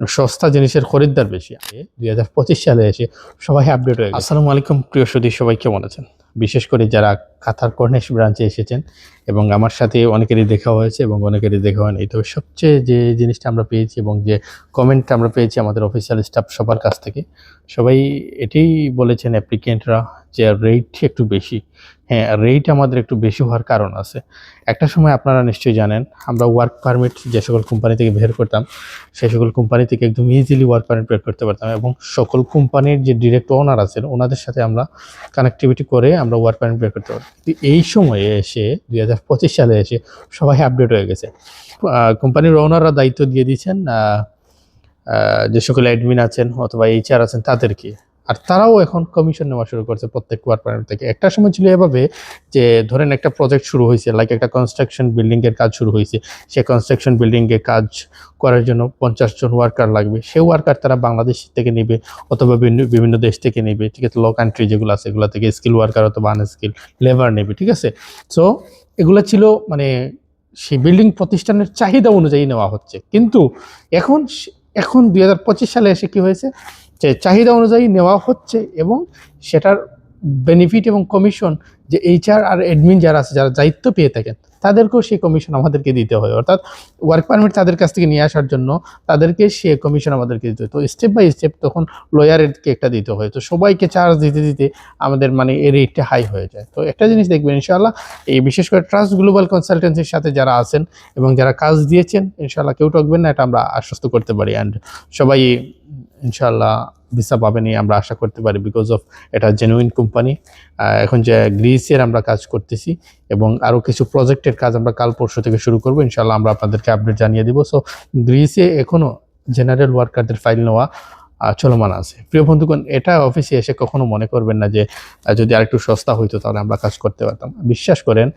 সস্তা জিনিসের খরিদ্দার বেশি। আগে দুই হাজার পঁচিশ সালে এসে সবাই আপডেট হয়ে গেছে। আসসালামু আলাইকুম প্রিয় সুদী সবাই কেমন আছেন? বিশেষ করে যারা কাতার কর্নেশ ব্রাঞ্চে এসেছেন এবং আমার সাথে অনেকেরই দেখা হয়েছে এবং অনেকেরই দেখা হয়নি। তবে সবচেয়ে যে জিনিসটা আমরা পেয়েছি এবং যে কমেন্টটা আমরা পেয়েছি আমাদের অফিসিয়াল স্টাফ সবার কাছ থেকে, সবাই এটাই বলেছেন অ্যাপ্লিকেন্টরা যে রেট একটু বেশি। হ্যাঁ রেট আমাদের একটু বেশি হওয়ার কারণ আছে। একটা সময় আপনারা নিশ্চয়ই জানেন, আমরা ওয়ার্ক পারমিট যে সকল কোম্পানি থেকে বের করতাম, সেই সকল কোম্পানি থেকে একদম ইজিলি ওয়ার্ক পারমিট বের করতে পারতাম এবং সকল কোম্পানির যে ডিরেক্ট ওনার আছেন, ওনাদের সাথে আমরা কানেক্টিভিটি করে আমরা ওয়ার্ক পারমিট বের করতে পারি কিন্তু এই সময়ে এসে দুই হাজার পঁচিশ সালে এসে সবাই আপডেট হয়ে গেছে। কোম্পানির ওনাররা দায়িত্ব দিয়ে আহ, যে সকল অ্যাডমিন আছেন অথবা এইচআর আছেন তাদেরকে। আর তারাও এখন কমিশন নেওয়া শুরু করছে প্রত্যেক পারমিট থেকে। একটা সময় ছিল এভাবে যে, ধরেন একটা প্রজেক্ট শুরু হয়েছে লাইক একটা কনস্ট্রাকশন বিল্ডিং এর কাজ শুরু হয়েছে। সে কনস্ট্রাকশন বিল্ডিং এর কাজ করার জন্য পঞ্চাশ জন ওয়ার্কার লাগবে। সে ওয়ার্কার তারা বাংলাদেশ থেকে নেবে অথবা বিভিন্ন- বিভিন্ন দেশ থেকে নেবে। ঠিক আছে লো কান্ট্রি যেগুলো আছে, এগুলো থেকে স্কিল ওয়ার্কার অথবা আনস্কিল লেবার নেবে। ঠিক আছে? সো এগুলো ছিল মানে সেই বিল্ডিং প্রতিষ্ঠানের চাহিদা অনুযায়ী নেওয়া হচ্ছে। কিন্তু এখন এখন দুই হাজার পঁচিশ সালে এসে কি হয়েছে? যে চাহিদা অনুযায়ী নেওয়া হচ্ছে এবং সেটার বেনিফিট এবং কমিশন যে এইচআর আর অ্যাডমিন যারা আছে, যারা দায়িত্ব পেয়ে থাকেন, তাদেরকেও সেই কমিশন আমাদেরকে দিতে হয় অর্থাৎ ওয়ার্ক পারমিট তাদের কাছ থেকে নিয়ে আসার জন্য তাদেরকে সে কমিশন আমাদেরকে দিতে হয় তো স্টেপ বাই স্টেপ তখন লয়ারকে একটা দিতে হয় তো সবাইকে চার্জ দিতে দিতে আমাদের মানে এই রেটটা হাই হয়ে যায়। তো একটা জিনিস দেখবেন, ইনশাআল্লাহ, এই বিশেষ করে ট্রাস্ট গ্লোবাল কনসালটেন্সির সাথে যারা আছেন এবং যারা কাজ দিয়েছেন, ইনশাআল্লাহ কেউ ঠকবেন না, এটা আমরা আশ্বস্ত করতে পারি। অ্যান্ড সবাই, ইনশাআল্লাহ ভিসা পাবেনই, আমরা আশা করতে পারি বিকজ অফ এটা জেনুইন কোম্পানি এখন যে গ্রিসের আমরা কাজ করতেছি এবং আরও কিছু প্রজেক্টের কাজ আমরা কাল পরশু থেকে শুরু করব। ইনশাল্লাহ আমরা আপনাদেরকে আপডেট জানিয়ে দিব। সো গ্রিসে এখনও জেনারেল ওয়ার্কারদের ফাইল নেওয়া চলমান আছে। প্রিয় বন্ধুগণ, এটা অফিসে এসে কখনো মনে করবেন না যে যদি আরেকটু সস্তা হইতো তাহলে আমরা কাজ করতে পারতাম। বিশ্বাস করেন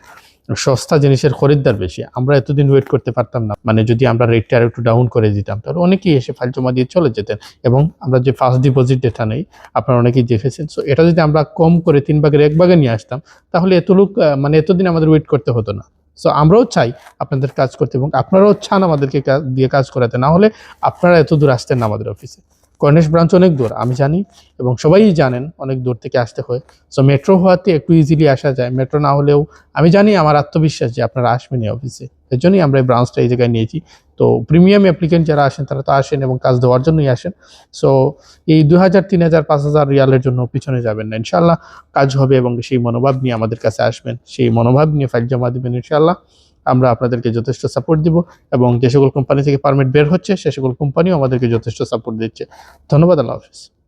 সস্তা জিনিসের খরিদ্দার বেশি। আমরা এতদিন ওয়েট করতে পারতাম না। মানে যদি আমরা রেটটা আর একটু ডাউন করে দিতাম, তাহলে অনেকেই এসে ফাইল জমা দিয়ে চলে যেতেন। এবং আমরা যে ফার্স্ট ডিপোজিট ডেটা নেই, আপনারা অনেকেই দেখেছেন। সো এটা যদি আমরা কম করে তিন ভাগের এক ভাগে নিয়ে আসতাম, তাহলে এত লোক মানে এতদিন আমাদের ওয়েট করতে হতো না। সো আমরাও চাই আপনাদের কাজ করতে এবং আপনারাও চান আমাদেরকে দিয়ে কাজ করাতে। না হলে আপনারা এত দূর আসতেন না আমাদের অফিসে কর্নেশ ব্রাঞ্চ অনেক দূর, আমি জানি, এবং সবাই জানেন অনেক দূর থেকে আসতে হয়। সো মেট্রো হওয়াতে একটু ইজিলি আসা যায়। মেট্রো না হলেও, আমি জানি আমার আত্মবিশ্বাস যে আপনারা আসবেন এই অফিসে এর জন্যই আমরা এই ব্রাঞ্চটা এই জায়গায় নিয়েছি। তো প্রিমিয়াম অ্যাপ্লিকেন্ট যারা আসেন, তারা তো আসেন এবং কাজ দেওয়ার জন্যই আসেন। সো এই দু হাজার তিন হাজার পাঁচ হাজার রিয়ালের জন্য পিছনে যাবেন না। ইনশাল্লাহ কাজ হবে এবং সেই মনোভাব নিয়ে আমাদের কাছে আসবেন। সেই মনোভাব নিয়ে ফাইল জমা দেবেন ইনশাল্লাহ আমরা আপনাদেরকে যথেষ্ট সাপোর্ট দিব এবং যে সকল কোম্পানি থেকে পারমিট বের হচ্ছে, সে সকল কোম্পানিও আমাদেরকে যথেষ্ট সাপোর্ট দিচ্ছে। ধন্যবাদ, আল্লাহ হাফিজ।